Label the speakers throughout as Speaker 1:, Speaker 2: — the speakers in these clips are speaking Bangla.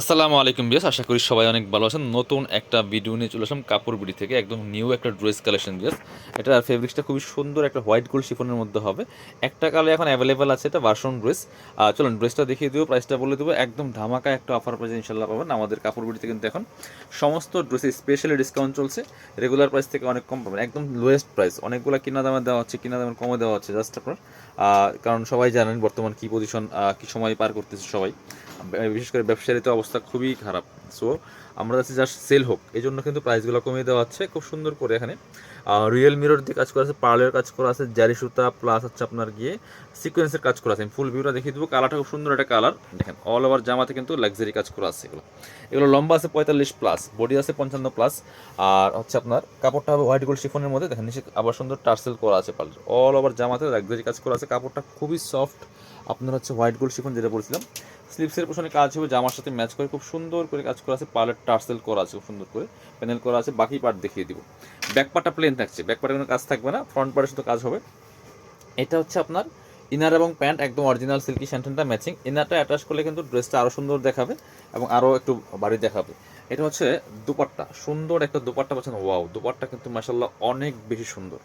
Speaker 1: আসসালামু আলাইকুম বিয়াস আশা করি সবাই অনেক ভালো আছেন। নতুন একটা ভিডিও নিয়ে চলে আসলাম কাপড় বিড়ি থেকে, একদম নিউ একটা ড্রেস কালেকশন বিয়াস এটা ফেব্রিক্সটা খুবই সুন্দর একটা হোয়াইট গোল্ড শিফনের মধ্যে হবে। একটা কালে এখন অ্যাভেলেবেল আছে এটা ভার্সন ড্রেস চলুন ড্রেসটা দেখিয়ে দেবো প্রাইসটা বলে দেবো। একদম ধামাকা একটা অফার প্রাইস ইনশাল্লাহ পাবেন আমাদের কাপড় বিড়িতে কিন্তু এখন। সমস্ত ড্রেসে স্পেশালি ডিসকাউন্ট চলছে। রেগুলার প্রাইস থেকে অনেক কম পাবেন, একদম লোয়েস্ট প্রাইস অনেকগুলো কিনা দামে দেওয়া হচ্ছে, কিনা দামে কমে দেওয়া হচ্ছে জাস্ট আপনার কারণ সবাই জানেন বর্তমান কি পজিশন কি সময় পার করতেছে সবাই। বিশেষ করে ব্যবসায়ী তো অবস্থা খুবই খারাপ। সো আমরা যাচ্ছি জাস্ট সেল হোক। এই জন্য কিন্তু প্রাইসগুলো কমিয়ে দেওয়া হচ্ছে খুব সুন্দর করে এখানে। রিয়েল মিরর দিয়ে কাজ করা আছে পার্লের কাজ করা আছে জারি সুতা প্লাস হচ্ছে আপনার গিয়ে সিকোয়েন্সের কাজ করা আছে। ফুল ভিউটা দেখিয়ে দেবো। কালারটা খুব সুন্দর একটা কালার দেখেন অল ওভার জামাতে কিন্তু লাক্সারি কাজ করা আছে এগুলো। এগুলো লম্বা আছে পঁয়তাল্লিশ প্লাস বডি আছে পঞ্চান্ন প্লাস আর হচ্ছে আপনার কাপড়টা হবে হোয়াইট গোল্ড শিফনের মধ্যে। দেখেন, নিচে আবার সুন্দর টার্সেল করা আছে পার্লার অল ওভার জামাতে লাক্সারি কাজ করা আছে। কাপড়টা খুবই সফট আপনার হচ্ছে হোয়াইট গোল্ড শিফন যেটা বলছিলাম। স্লিপসের পোশনে কাজ হবে, জামার সাথে ম্যাচ করে, খুব সুন্দর করে কাজ করা আছে, পার্লার টার্সেল করা আছে, খুব সুন্দর করে প্যানেল করা আছে, বাকি পার্ট দেখিয়ে দিব। ব্যাক পার্টটা প্লেন থাকছে ব্যাক পার্টে কোনো কাজ থাকবে না ফ্রন্ট পার্টের শুধু কাজ হবে। এটা হচ্ছে আপনার ইনার এবং প্যান্ট একদম অরিজিনাল সিল্কি স্যান্টেনটা ম্যাচিং ইনারটা অ্যাটাচ করলে কিন্তু ড্রেসটা আরও সুন্দর দেখাবে এবং আরও একটু বাড়ি দেখাবে। এটা হচ্ছে দুপাট্টা, সুন্দর একটা দুপাট্টা পাচ্ছেন ওয়াও দুপাট্টা কিন্তু মাসাল্লাহ অনেক বেশি সুন্দর।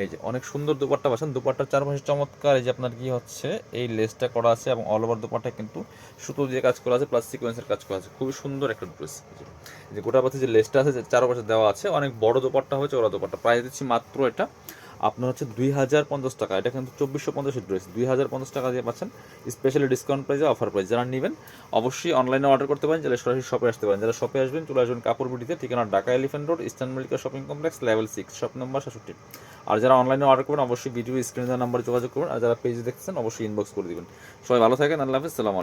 Speaker 1: এই যে, অনেক সুন্দর দুপাট্টা পাচ্ছেন। দুপাট্টার চারপাশে চমৎকার এই যে আপনার কি হচ্ছে, এই লেসটা করা আছে এবং অল ওভার দুপাট্টা কিন্তু সুতো দিয়ে কাজ করা আছে প্লাস সিকোয়েন্সের কাজ করা আছে। খুবই সুন্দর একটা ড্রেস যে গোটা পাশে যে লেসটা আছে, যে চারপাশে দেওয়া আছে, অনেক বড় দুপাট্টা হয়েছে, ওরা দুপাট্টা। প্রায় দিচ্ছি মাত্র এটা আপনার হচ্ছে দুই হাজার পঞ্চাশ টাকা। এটা কিন্তু চব্বিশশো পঞ্চাশের ড্রেস দুই হাজার পঞ্চাশ টাকা দিয়ে পাচ্ছেন স্পেশালি ডিসকাউন্ট প্রাইজে অফার প্রাইস যারা নেবেন, অবশ্যই অনলাইনে অর্ডার করতে পারেন, যারা সরাসরি শপে আসতে পারেন। যারা শপে আসবেন, চলে আসবেন কাপড় বিটিতে ঠিকানা Dhaka elephant road eastern medical shopping complex level six shop number সাতষট্টি আর যারা অনলাইনে অর্ডার করবেন, অবশ্যই ভিডিও স্ক্রিনের নাম্বারে যোগাযোগ করুন আর যারা পেজ দেখছেন অবশ্যই ইনবক্স করে দিবেন। সবাই ভালো থাকেন, আল্লাহ হাফিজ, সালাম